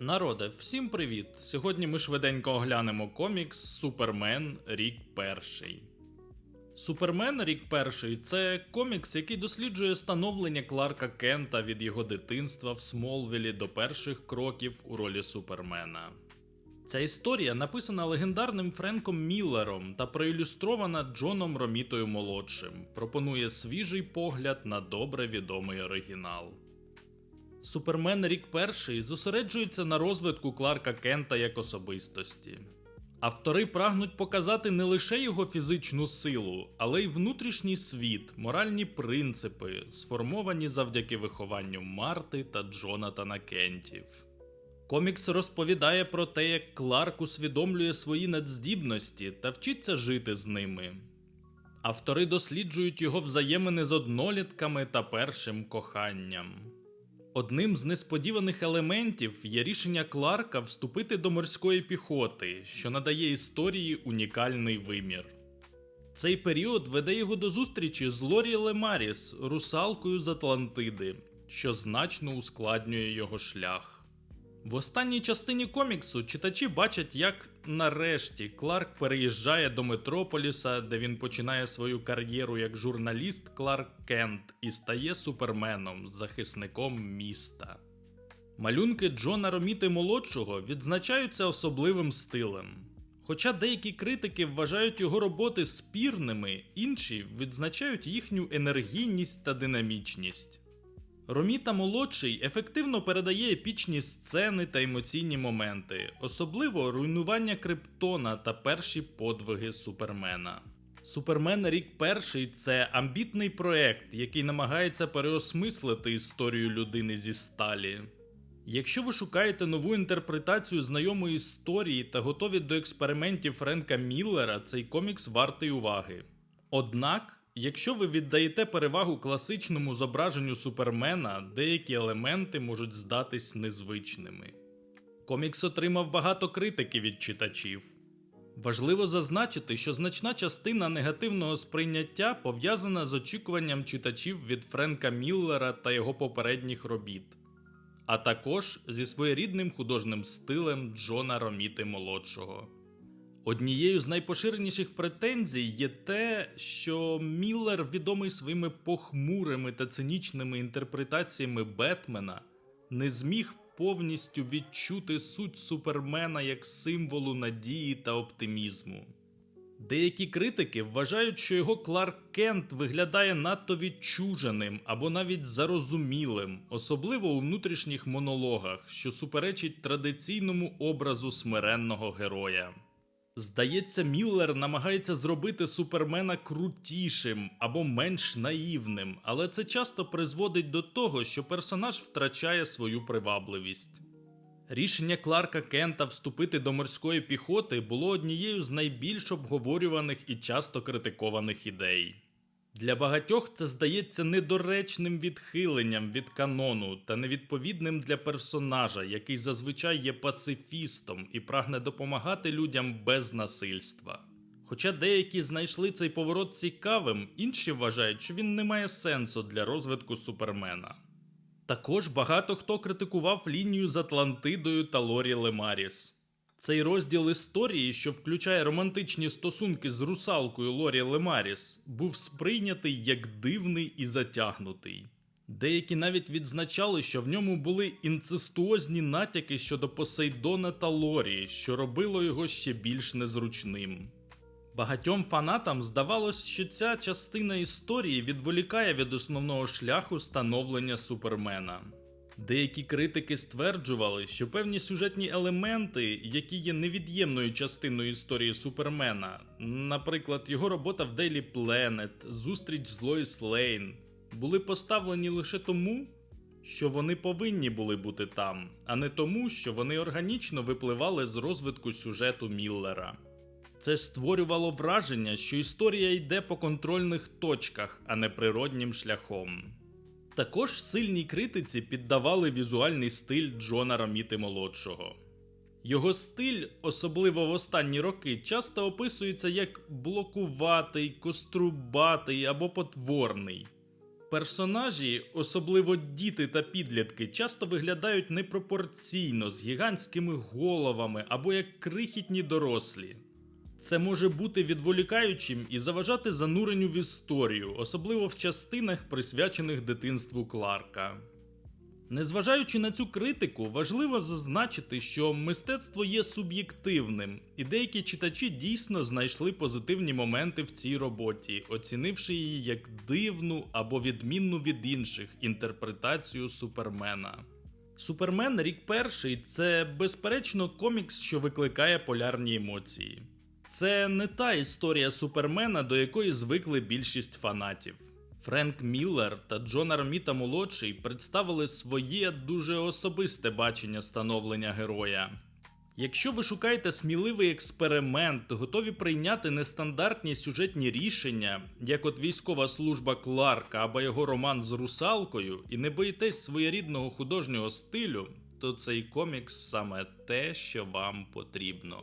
Народе, всім привіт! Сьогодні ми швиденько оглянемо комікс Супермен Рік Перший. Супермен Рік Перший це комікс, який досліджує становлення Кларка Кента від його дитинства в Смолвілі до перших кроків у ролі Супермена. Ця історія написана легендарним Френком Міллером та проілюстрована Джоном Ромітою молодшим. Пропонує свіжий погляд на добре відомий оригінал. Супермен рік перший зосереджується на розвитку Кларка Кента як особистості. Автори прагнуть показати не лише його фізичну силу, але й внутрішній світ, моральні принципи, сформовані завдяки вихованню Марти та Джонатана Кентів. Комікс розповідає про те, як Кларк усвідомлює свої надздібності та вчиться жити з ними. Автори досліджують його взаємини з однолітками та першим коханням. Одним з несподіваних елементів є рішення Кларка вступити до морської піхоти, що надає історії унікальний вимір. Цей період веде його до зустрічі з Лорі Лемаріс, русалкою з Атлантиди, що значно ускладнює його шлях. В останній частині коміксу читачі бачать, як нарешті Кларк переїжджає до Метрополіса, де він починає свою кар'єру як журналіст Кларк Кент і стає суперменом, захисником міста. Малюнки Джона Роміти молодшого відзначаються особливим стилем. Хоча деякі критики вважають його роботи спірними, інші відзначають їхню енергійність та динамічність. Роміта молодший ефективно передає епічні сцени та емоційні моменти, особливо руйнування Криптона та перші подвиги Супермена. Супермен Рік Перший це амбітний проект, який намагається переосмислити історію людини зі сталі. Якщо ви шукаєте нову інтерпретацію знайомої історії та готові до експериментів Френка Міллера, цей комікс вартий уваги. Однак, якщо ви віддаєте перевагу класичному зображенню Супермена, деякі елементи можуть здатись незвичними. Комікс отримав багато критики від читачів. Важливо зазначити, що значна частина негативного сприйняття пов'язана з очікуванням читачів від Френка Міллера та його попередніх робіт, а також зі своєрідним художнім стилем Джона Роміти молодшого. Однією з найпоширеніших претензій є те, що Міллер, відомий своїми похмурими та цинічними інтерпретаціями Бетмена, не зміг повністю відчути суть Супермена як символу надії та оптимізму. Деякі критики вважають, що його Кларк Кент виглядає надто відчуженим або навіть зарозумілим, особливо у внутрішніх монологах, що суперечить традиційному образу смиренного героя. Здається, Міллер намагається зробити супермена крутішим або менш наївним, але це часто призводить до того, що персонаж втрачає свою привабливість. Рішення Кларка Кента вступити до морської піхоти було однією з найбільш обговорюваних і часто критикованих ідей. Для багатьох це здається недоречним відхиленням від канону та невідповідним для персонажа, який зазвичай є пацифістом і прагне допомагати людям без насильства. Хоча деякі знайшли цей поворот цікавим, інші вважають, що він не має сенсу для розвитку Супермена. Також багато хто критикував лінію з Атлантидою та Лорі Лемаріс. Цей розділ історії, що включає романтичні стосунки з русалкою Лорі Лемаріс, був сприйнятий як дивний і затягнутий. Деякі навіть відзначали, що в ньому були інцестуозні натяки щодо Посейдона та Лорі, що робило його ще більш незручним. Багатьом фанатам здавалось, що ця частина історії відволікає від основного шляху становлення Супермена. Деякі критики стверджували, що певні сюжетні елементи, які є невід'ємною частиною історії Супермена, наприклад, його робота в Daily Planet, зустріч з Лоїс Лейн, були поставлені лише тому, що вони повинні були бути там, а не тому, що вони органічно випливали з розвитку сюжету Міллера. Це створювало враження, що історія йде по контрольних точках, а не природнім шляхом. Також сильній критиці піддавали візуальний стиль Джона Роміти молодшого. Його стиль, особливо в останні роки, часто описується як блокуватий, кострубатий або потворний. Персонажі, особливо діти та підлітки, часто виглядають непропорційно з гігантськими головами або як крихітні дорослі. Це може бути відволікаючим і заважати зануренню в історію, особливо в частинах, присвячених дитинству Кларка. Незважаючи на цю критику, важливо зазначити, що мистецтво є суб'єктивним, і деякі читачі дійсно знайшли позитивні моменти в цій роботі, оцінивши її як дивну або відмінну від інших інтерпретацію Супермена. Супермен рік перший це безперечно комікс, що викликає полярні емоції. Це не та історія Супермена, до якої звикли більшість фанатів. Френк Міллер та Джон Арміта молодший представили своє дуже особисте бачення становлення героя. Якщо ви шукаєте сміливий експеримент, готові прийняти нестандартні сюжетні рішення, як от військова служба Кларка або його роман з русалкою, і не боїтесь своєрідного художнього стилю, то цей комікс саме те, що вам потрібно.